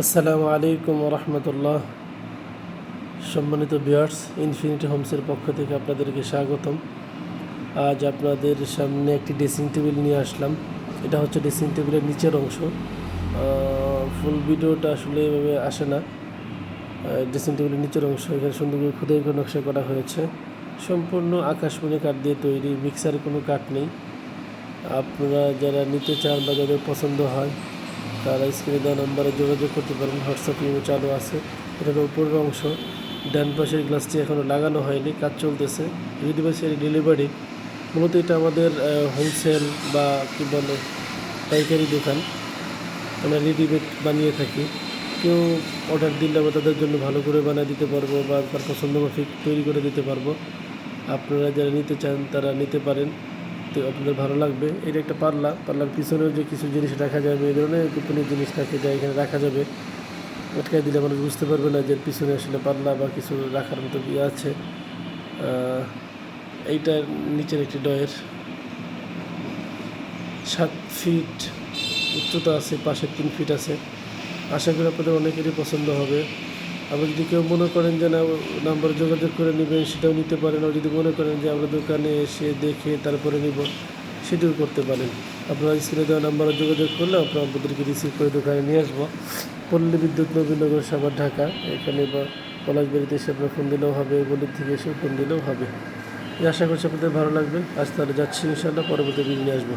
আসসালামু আলাইকুম রহমতুল্লাহ সম্মানিত বিয়ার্স ইনফিনিটি হোমসের পক্ষ থেকে আপনাদেরকে স্বাগতম। আজ আপনাদের সামনে একটি ড্রেসিং টেবিল নিয়ে আসলাম। এটা হচ্ছে ড্রেসিং টেবিলের নিচের অংশ। ফুল ভিডিওটা আসলে এভাবে আসে না। ড্রেসিং টেবিলের নিচের অংশ। এখানে সুন্দর করে খুদাই করে নকশা করা হয়েছে। সম্পূর্ণ আকাশমণি কাঠ দিয়ে তৈরি। মিক্সার কোনো কাঠ নেই। আপনারা যারা নিতে চান বা যাদের পছন্দ হয় তারা স্ক্রিনে দেওয়া নাম্বারে যোগাযোগ করতে পারেন। হোয়াটসঅ্যাপ ইমো চালু আছে। এটার উপরের অংশ, ডান পাশের গ্লাসটি এখনও লাগানো হয়নি, কাজ চলতেছে। যদি পাশের ডেলিভারি। মূলত এটা আমাদের হোলসেল বা কী বলে, পাইকারি দোকান। আমরা রেডিমেড বানিয়ে থাকি। কেউ অর্ডার দিলে আমরা তাদের জন্য ভালো করে বানিয়ে দিতে পারব বা তার পছন্দ মাফিক তৈরি করে দিতে পারব। আপনারা যারা নিতে চান তারা নিতে পারেন। তো আপনাদের ভালো লাগবে। এটা একটা পাল্লা। পাল্লার পিছনেও যে কিছু জিনিস রাখা যাবে, এই ধরনের গোপনীয় জিনিস রাখে যায় এখানে রাখা যাবে। আটকায় দিলে মানুষ বুঝতে পারবে না যে পিছনে আসলে পাল্লা বা কিছু রাখার মতো ইয়ে আছে। এইটার নিচের একটি ডয়ের সাত ফিট উচ্চতা আছে, পাশে তিন ফিট আছে। আশা করি আপনাদের অনেকেরই পছন্দ হবে। আবার যদি কেউ মনে করেন যে না নাম্বার যোগাযোগ করে নেবেন সেটাও নিতে পারেন। আর যদি মনে করেন যে আমরা দোকানে এসে দেখে তারপরে নিব, সেটাও করতে পারেন। আপনারা স্ক্রিনে দেওয়া নাম্বারে যোগাযোগ করলে আমরা আপনাদেরকে রিসিভ করে দোকানে নিয়ে আসব। পল্লী বিদ্যুৎ নবীনগর সাভার ঢাকা। এখানে বা পলাশবাড়িতে এসে আপনার ফোন দিলেও হবে গলির থেকে এসে ফোন দিলেও হবে। আশা করছি আপনাদের ভালো লাগবে। আজ তাহলে যাচ্ছি ইনশাল্লাহ পরবর্তী দিন নিয়ে আসব।